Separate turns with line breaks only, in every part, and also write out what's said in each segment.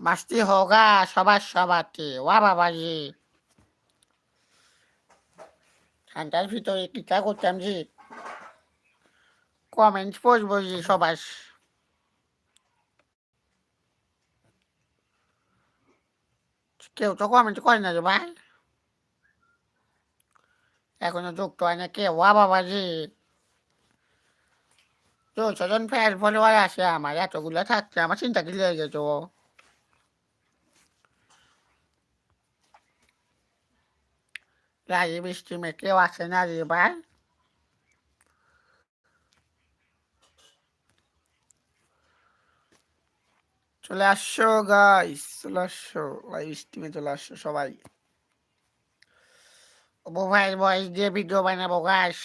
মাস্তি হোগা, সবার সবাতে। ওয়া বাবাজি। ঠান্ডার ভিতরে টিকা করতাম যে কমেন্ট পড়ব যে সবার। কেউ তো কমেন্ট করে না রে ভাই। এখনও যুক্ত হয় না কেউ। ওয়া বাবাজি। দুশো জন ফ্যান ফলোয়ার আছে আমার, এতগুলো থাকছে আমার চিন্তা কি লেগে গেছে রাজি বৃষ্টি মে কেউ আসে না রে ভাই চলে আসছো গাইস চলে আসছো লাইভ স্ট্রিমে চলে আসছো সবাই মোবাইল ভয়েস দিয়ে ভিডিও বানাবো গাইস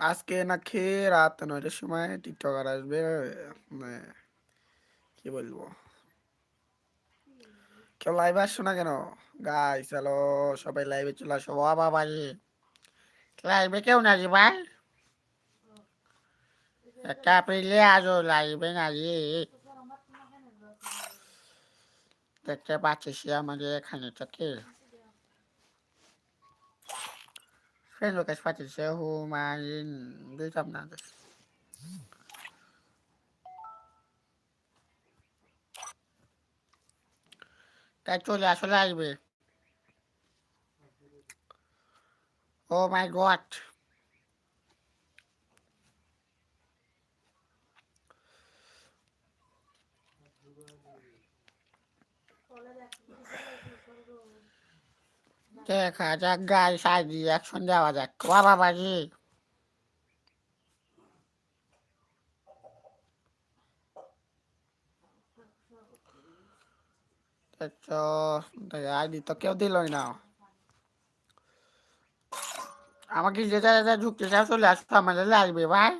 আজকে না খেয়ে রাত নয়টার সময় টিকটকার আসবে মানে কি বলব? কেউ লাইভে আসছো না কেন? গাই চলো সবাই লাইভে চলে আসো। বাবা বাড়ি লাইভে কেউ না ভাই? একটা এপ্রিলে আসো লাইভে না রে দেখতে পাচ্ছি সে আমাদের এখানে থেকে ফ্রেন্ড লোকেশ পাচ্ছে হুমায়ুন দুইটা আপনাদের তাই চলে আসলে আসবে ও মাই গড দেখা যাক, গাড়ি সাজিয়ে একসঙ্গে যাওয়া যাক। বাবা তো আইডি তো কেউ দিলই না। আমাকে যে যারা ঢুকতে চাও চলে আসতো আমাদের লাগবে ভাই।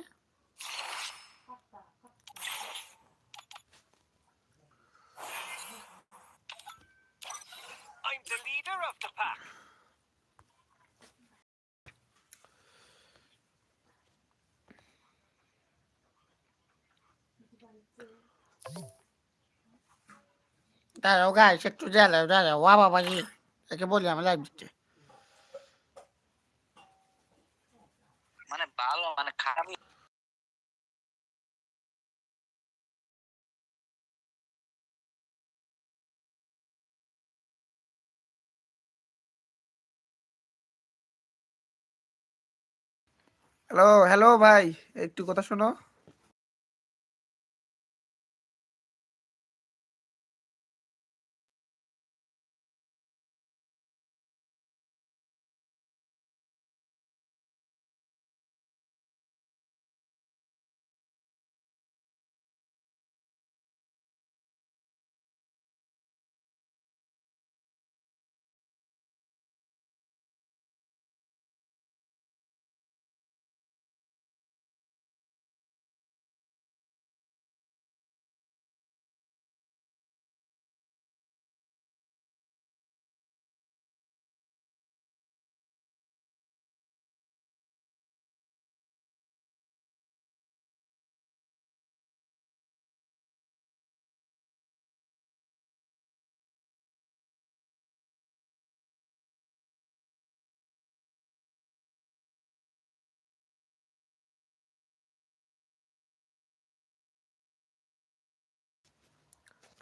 দাঁড়াও গাই একটু দাঁড়াও দাঁড়াও ওয়া বাবা জি একে বলি আমি লাইভ দিতে।
মানে ভালো মানে খারাপ
হ্যালো হ্যালো ভাই একটু কথা শোনো।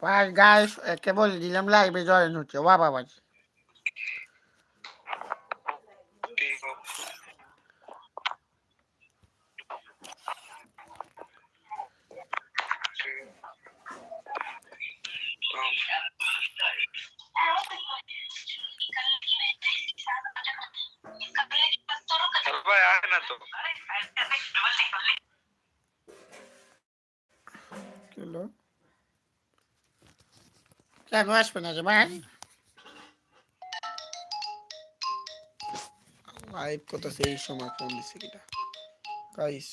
ভাই গাইস একে বলে দিলাম লাইভে জয়েন হচ্ছে ওয়া বাবা জি
ভাই আয় না তো
কি হলো কেন আসবে না ভাই লাইভ করতেছে সেই সময় ফোন দিছে কিটা গাইস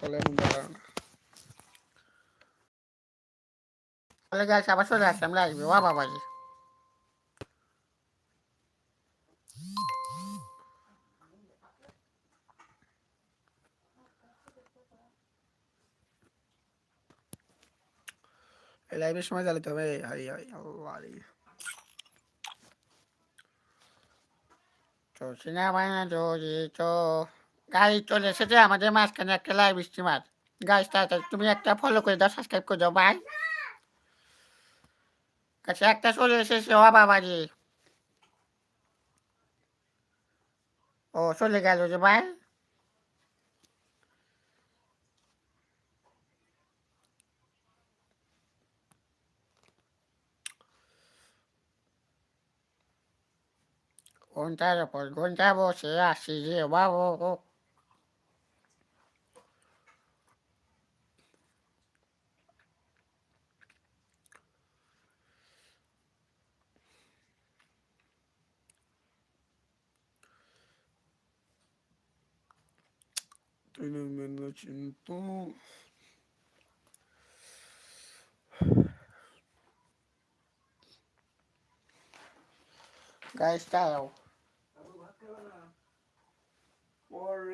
সকলে এখন ভালো না তাহলে গাছ আবার চলে আসলাম লাগবে ওয়া বাবা জি এই লাইভের সময় জ্বালাতে হবে হাই হাই আল্লাহ রে তো সিনেমা যদি তো গাড়ি চলে এসেছে আমাদের মাঝখানে একটা লাইভ স্ট্রিমার গাইস তাড়াতাড়ি, তুমি একটা ফলো করে দাও সাবস্ক্রাইব করে দাও ভাই কাছে একটা চলে এসেছে, ও বাবা জি ও চলে গেল যে ভাই ঘণ্টার পর ঘণ্টা বসে আসি যে বাবু। Estoy viendo Chinto. Guys, style. More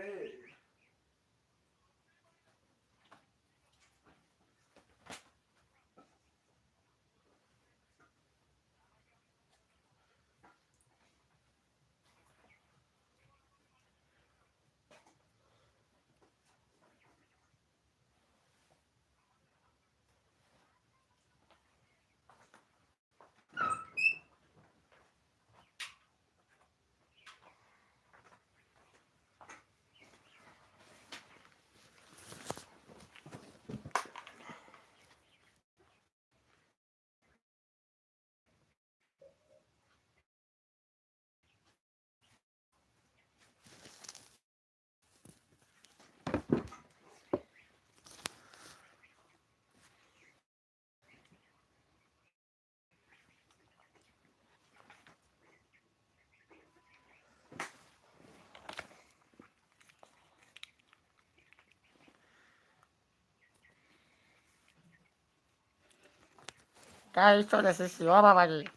该说的是实话爸爸你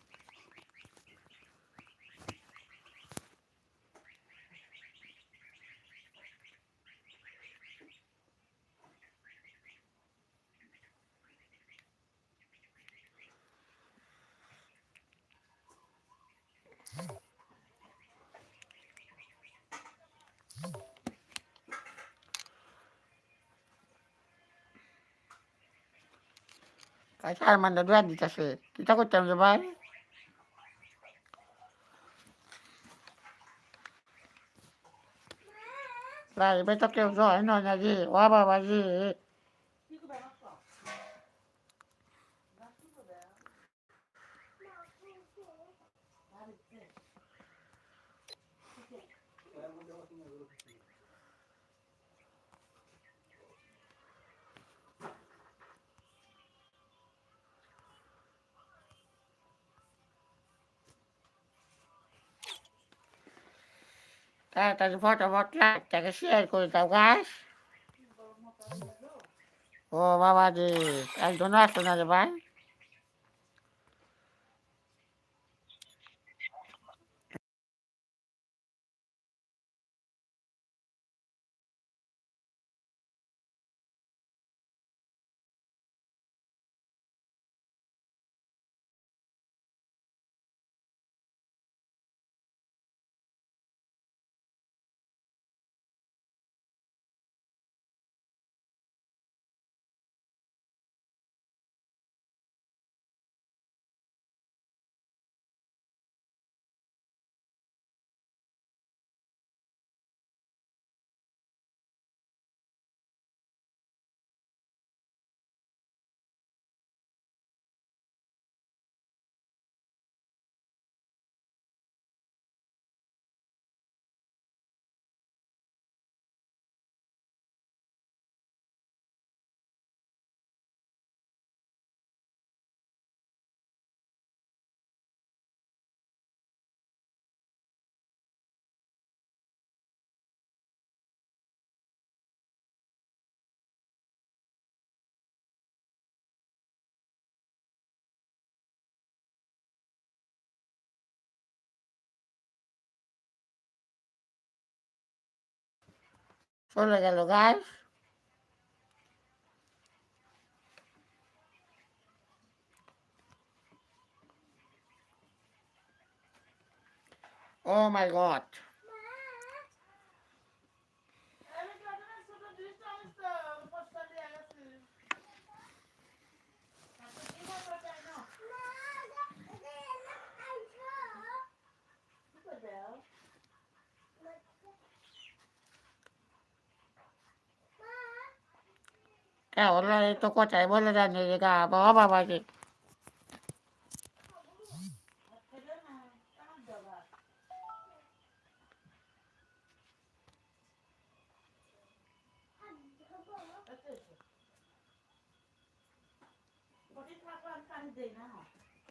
কাছে আর মান্দা দোয়া দিতেছে কিতা করতাম যে ভাই ভাই এবার তো কেউ জয় নয় না জি ও বাবা জি তাড়াতাড়ি ফটাফট লাইটটাকে শেয়ার করে দাও গাছ ও বাবা জি একজন আসতো না রে ভাই? Folha de alugar. Oh my God. চলে গেল গাইস ও মাই গড তাহলে তো কোথায় বলে জানি যে গা বাবা বাবাকে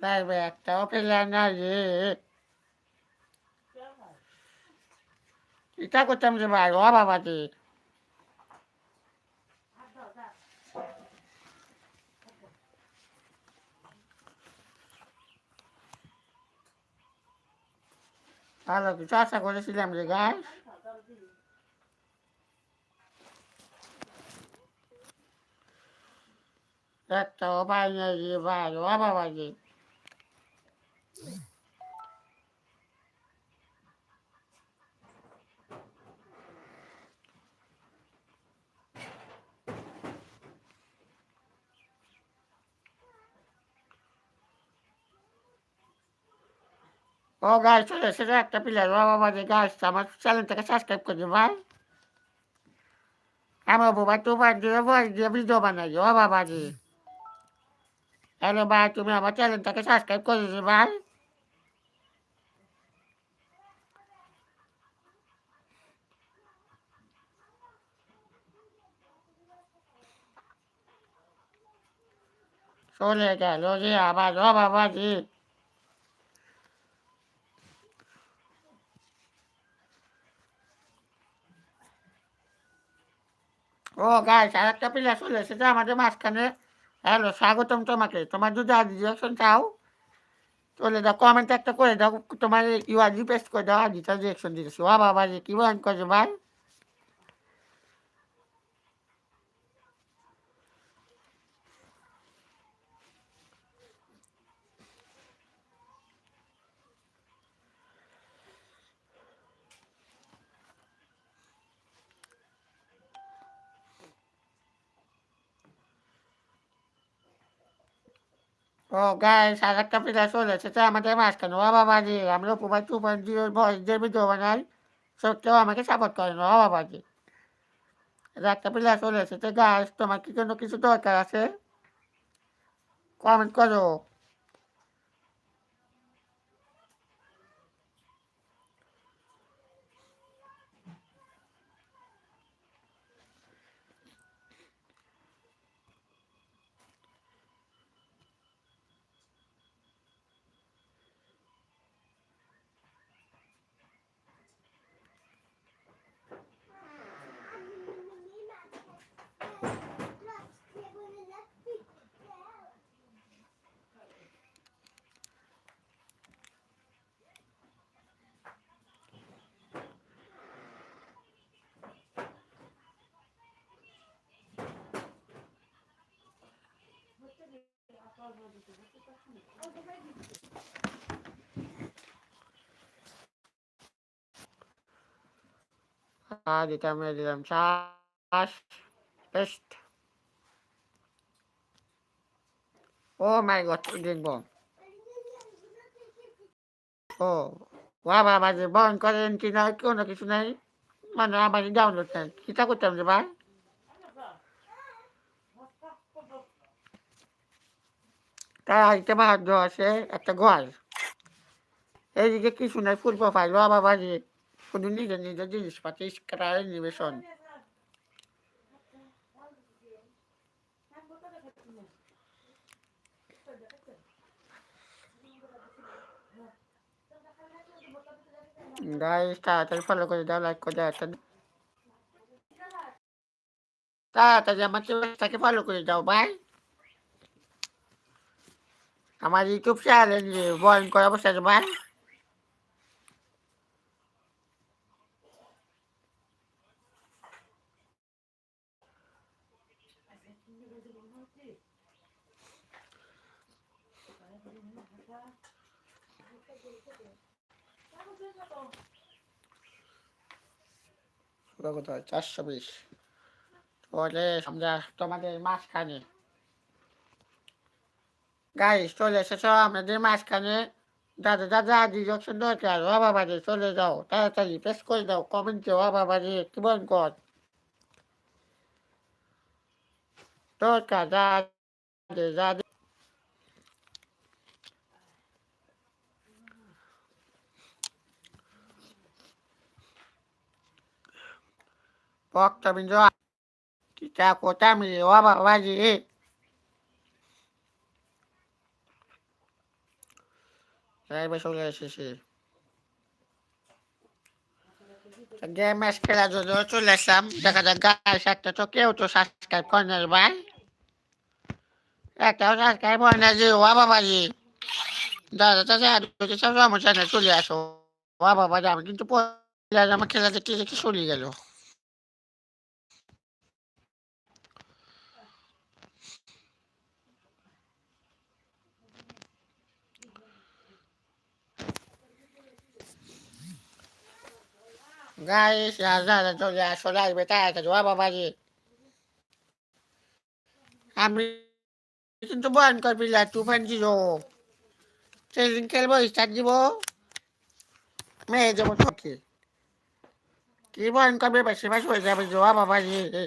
লাগবে একটাও পেলে না রে এটা করতাম যে ভাই ও বাবাকে ভালো কিছু আশা করেছিলাম রে গাই একটাও পাই নাই রে ভাই ও বাবাকে ও গাছ চলে এসেছে একটা প্লেয়ার বাবা যে গাছ আমার চ্যানেলটাকে সাবস্ক্রাইব করে দিও ভাই আমার বাবা তোমার দিয়ে বল দিয়ে ভিডিও বানাই, ও বাবা জি। হ্যালো ভাই তুমি আমার চ্যানেলটাকে সাবস্ক্রাইব করে দিও ভাই চলে গেল রে আবার, ও বাবা জি। ও গাইস আর একটা প্লেয়ার চলে এসেছে আমাদের মাঝখানে। হ্যালো স্বাগতম তোমাকে। তোমার যদি আজ রিয়াকশন চাও, চলে দাও কমেন্ট একটা করে দাও। তোমার ইউআর রিপেস্ট করে দাও আজটা রিয়াকশন দিয়েছি ও বাবা রে, কি বলেন করছে ভাই। ও গাইস আর একটা প্লেয়ার চলে এসেছে আমাদের মাঝখানে। ও বাবা রে আমরা উপবার টু পয়েন্ট জিরোর ভয়েস দিয়ে ভিডিও বানাই। সত্যিও আমাকে সাপোর্ট করে না, ও বাবা রে একটা প্লেয়ার চলে এসেছে গাইস, তোমার কি কোনো কিছু দরকার আছে? কমেন্ট করো। আর এটা আমি দিলাম। চাষ পেস্ট ও মাই গড দেখব? ও ওয়া বাবা, যে বন করেন কি না কোনো কিছু নাই। মানে আমার ডাউনলোড নাই। কিটা করতাম যে ভাই? তার হাইতে বাহার আছে একটা ঘর এইদিকে কিছু নাই ফুল প্রোফাইল ও বাবা শুধু নিজের নিজের জিনিসপাতি স্ক্রায় নিবেশন গাইস তাড়াতাড়ি ফলো করে দাও লাইক করে দাও তাড়াতাড়ি আমার চ্যানেলটাকে ফলো করে দাও ভাই আমার ইউটিউব চ্যানেল বয়ন করাবো শেষবার কত চারশো বিশ। তোমাদের আমরা তোমাদের মাঝখানে গাইস চলে এসেছো আমাদের মাঝখানে দাদা দাদা ডিরেকশন দরকার ও বাবা রে চলে যাও তাড়াতাড়ি প্রেস করে দাও কমেন্টে ও বাবা রে কি বল কর দরকার যা দে যা দে। ভক্তবৃন্দ কিতা কোথা মিলে ও বাবা রে লাইভে চলে এসেছি। গেম ম্যাচ খেলার জন্য চলে আসলাম। দেখা যাক গাইস একটা তো কেউ তো সাবস্ক্রাইব করে না ভাই। একটাও সাবস্ক্রাইব হয় না যে, ও বাবা রে দাদা দাদা যদি সব সমস্যা নেই চলে আসো। ও বাবা আমি কিন্তু পরে আমার খেলা দেখতে দেখতে চলে গেল। গাইস দাদা চলে আসো লাইভে তাড়াতাড়ি ও বাবা রে আমি কিন্তু বয়ান করবি টু পয়েন্ট জিরো সেদিন খেলব স্টার্ট দিব মেয়ে যাব কি বয়ান করবে বেশি বেশি হয়ে যাবে জোয়া বাবা রে